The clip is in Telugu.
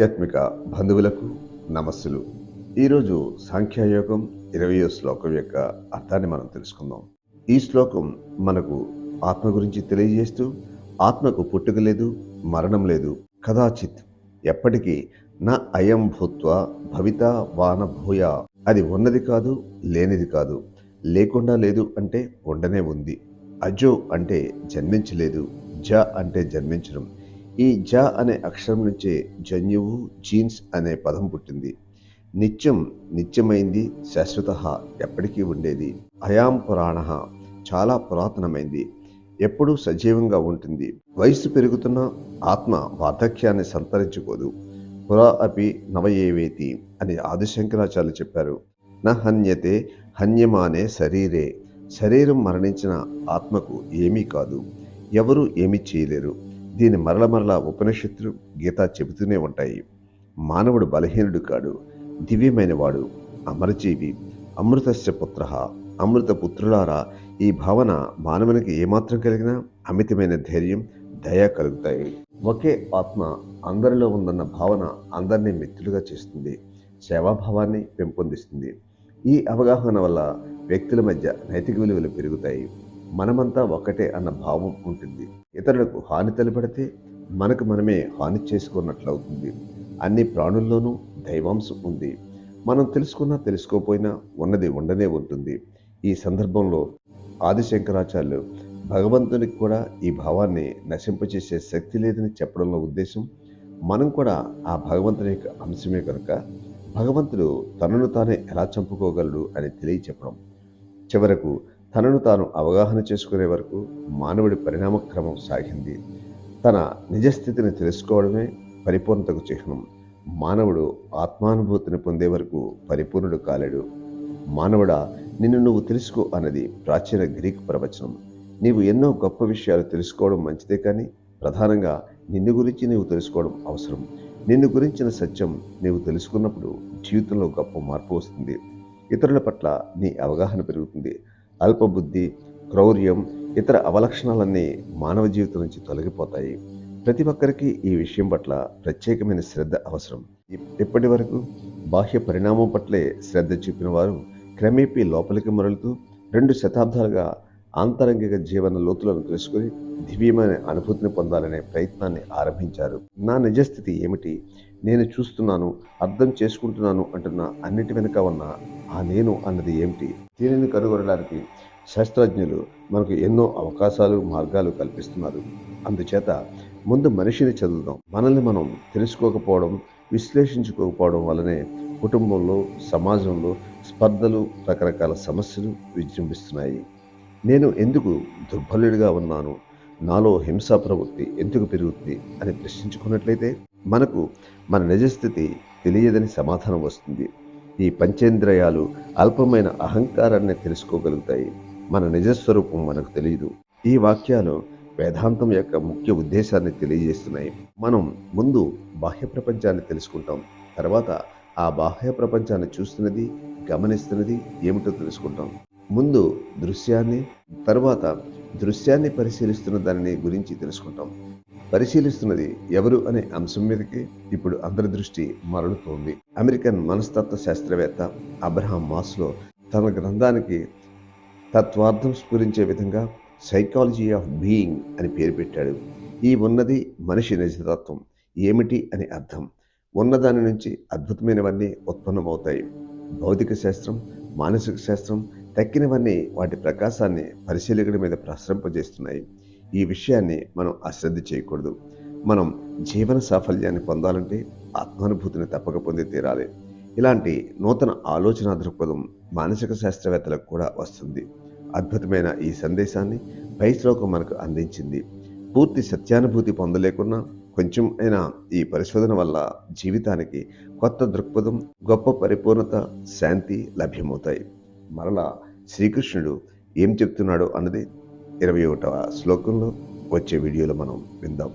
ఆధ్యాత్మిక బంధువులకు నమస్సులు. ఈరోజు సాంఖ్యయోగం ఇరవయో శ్లోకం యొక్క అర్థాన్ని మనం తెలుసుకుందాం. ఈ శ్లోకం మనకు ఆత్మ గురించి తెలియజేస్తూ ఆత్మకు పుట్టుక లేదు మరణం లేదు కదాచిత్ ఎప్పటికీ నా అయం భూత్వ భవిత వాన భూయ. అది ఉన్నది కాదు లేనిది కాదు. లేకుండా లేదు అంటే ఉండనే ఉంది. అజో అంటే జన్మించలేదు జ అంటే జన్మించడం. ఈ జ అనే అక్షరం నుంచే జన్యువు జీన్స్ అనే పదం పుట్టింది. నిత్యం నిత్యమైంది శాశ్వత ఎప్పటికీ ఉండేది. అయాం పురాణ చాలా పురాతనమైంది. ఎప్పుడూ సజీవంగా ఉంటుంది. వయస్సు పెరుగుతున్న ఆత్మ వార్ధక్యాన్ని సంతరించుకోదు. పురా అపి నవయేవేతి అని ఆదిశంకరాచార్యులు చెప్పారు. న హన్యతే హన్యమానే శరీరే. శరీరం మరణించిన ఆత్మకు ఏమీ కాదు. ఎవరు ఏమీ చేయలేరు. దీని మరల మరల ఉపనిషత్తులు గీత చెబుతూనే ఉంటాయి. మానవుడు బలహీనుడు కాడు దివ్యమైన వాడు అమరజీవి. అమృతస్య పుత్ర. అమృత పుత్రులారా ఈ భావన మానవునికి ఏమాత్రం కలిగినా అమితమైన ధైర్యం దయ కలుగుతాయి. ఒకే ఆత్మ అందరిలో ఉందన్న భావన అందరినీ మిత్రులుగా చేస్తుంది సేవాభావాన్ని పెంపొందిస్తుంది. ఈ అవగాహన వల్ల వ్యక్తుల మధ్య నైతిక విలువలు పెరుగుతాయి. మనమంతా ఒక్కటే అన్న భావం ఉంటుంది. ఇతరులకు హాని తలపెడితే మనకు మనమే హాని చేసుకున్నట్లవుతుంది. అన్ని ప్రాణుల్లోనూ దైవాంశం ఉంది. మనం తెలుసుకున్నా తెలుసుకోపోయినా ఉన్నది ఉండనే ఉంటుంది. ఈ సందర్భంలో ఆదిశంకరాచార్యులు భగవంతునికి కూడా ఈ భావాన్ని నశింపచేసే శక్తి లేదని చెప్పడంలో ఉద్దేశం మనం కూడా ఆ భగవంతుని యొక్క అంశమే కనుక భగవంతుడు తనను తానే ఎలా చంపుకోగలడు అని తెలియచెప్పడం. చివరకు తనను తాను అవగాహన చేసుకునే వరకు మానవుడి పరిణామక్రమం సాగింది. తన నిజస్థితిని తెలుసుకోవడమే పరిపూర్ణతకు చిహ్నం. మానవుడు ఆత్మానుభూతిని పొందే వరకు పరిపూర్ణుడు కాలేడు. మానవుడా నిన్ను నువ్వు తెలుసుకో అన్నది ప్రాచీన గ్రీక్ ప్రవచనం. నీవు ఎన్నో గొప్ప విషయాలు తెలుసుకోవడం మంచిదే కానీ ప్రధానంగా నిన్ను గురించి నీవు తెలుసుకోవడం అవసరం. నిన్ను గురించిన సత్యం నీవు తెలుసుకున్నప్పుడు జీవితంలో గొప్ప మార్పు వస్తుంది. ఇతరుల పట్ల నీ అవగాహన పెరుగుతుంది. అల్పబుద్ధి క్రౌర్యం ఇతర అవలక్షణాలన్నీ మానవ జీవితం నుంచి తొలగిపోతాయి. ప్రతి ఒక్కరికి ఈ విషయం పట్ల ప్రత్యేకమైన శ్రద్ధ అవసరం. ఇప్పటి వరకు బాహ్య పరిణామం పట్లే శ్రద్ధ చూపిన వారు క్రమేపీ లోపలికి మరలుతూ రెండు శతాబ్దాలుగా ఆంతరంగిక జీవన లోతులను తెలుసుకుని దివ్యమైన అనుభూతిని పొందాలనే ప్రయత్నాన్ని ఆరంభించారు. నా నిజస్థితి ఏమిటి? నేను చూస్తున్నాను అర్థం చేసుకుంటున్నాను అంటున్న అన్నిటి వెనుక ఉన్న ఆ నేను అన్నది ఏమిటి? దీనిని కనుగొనడానికి శాస్త్రజ్ఞులు మనకు ఎన్నో అవకాశాలు మార్గాలు కల్పిస్తున్నారు. అందుచేత ముందు మనిషిని చదువుదాం. మనల్ని మనం తెలుసుకోకపోవడం విశ్లేషించుకోకపోవడం వల్లనే కుటుంబంలో సమాజంలో స్పర్ధలు రకరకాల సమస్యలు విజృంభిస్తున్నాయి. నేను ఎందుకు దుర్బలుడిగా ఉన్నాను? నాలో హింసా ప్రవృత్తి ఎందుకు పెరుగుతుంది అని ప్రశ్నించుకున్నట్లయితే మనకు మన నిజస్థితి తెలియదని సమాధానం వస్తుంది. ఈ పంచేంద్రియాలు అల్పమైన అహంకారాన్ని తెలుసుకోగలుగుతాయి. మన నిజస్వరూపం మనకు తెలియదు ఈ వాక్యాలు వేదాంతం యొక్క ముఖ్య ఉద్దేశాన్ని తెలియజేస్తున్నాయి. మనం ముందు బాహ్య ప్రపంచాన్ని తెలుసుకుంటాం. తర్వాత ఆ బాహ్య ప్రపంచాన్ని చూస్తున్నది గమనిస్తున్నది ఏమిటో తెలుసుకుంటాం. ముందు దృశ్యాన్ని తర్వాత దృశ్యాన్ని పరిశీలిస్తున్న దానిని గురించి తెలుసుకుంటాం. పరిశీలిస్తున్నది ఎవరు అనే అంశం మీదకి ఇప్పుడు అందరి దృష్టి మరలుతోంది. అమెరికన్ మనస్తత్వ శాస్త్రవేత్త అబ్రహాం మాస్లో తన గ్రంథానికి తత్వార్థం స్ఫురించే విధంగా సైకాలజీ ఆఫ్ బీయింగ్ అని పేరు పెట్టాడు. ఈ ఉన్నది మనిషి నిజతత్వం. ఏమిటి అని అర్థం. ఉన్నదాని నుంచి అద్భుతమైనవన్నీ ఉత్పన్నమవుతాయి. భౌతిక శాస్త్రం మానసిక శాస్త్రం తక్కినవన్నీ వాటి ప్రకాశాన్ని పరిశీలకుడి మీద ప్రసరింపజేస్తున్నాయి. ఈ విషయాన్ని మనం అశ్రద్ధ చేయకూడదు. మనం జీవన సాఫల్యాన్ని పొందాలంటే ఆత్మానుభూతిని తప్పక పొంది తీరాలి. ఇలాంటి నూతన ఆలోచన దృక్పథం మానసిక శాస్త్రవేత్తలకు కూడా వస్తుంది. అద్భుతమైన ఈ సందేశాన్ని పై శ్లోకం మనకు అందించింది. పూర్తి సత్యానుభూతి పొందలేకున్నా కొంచెం అయినా ఈ పరిశోధన వల్ల జీవితానికి కొత్త దృక్పథం గొప్ప పరిపూర్ణత శాంతి లభ్యమవుతాయి. మరలా శ్రీకృష్ణుడు ఏం చెప్తున్నాడు అన్నది ఇరవై ఒకటవ శ్లోకంలో వచ్చే వీడియోలో మనం విందాం.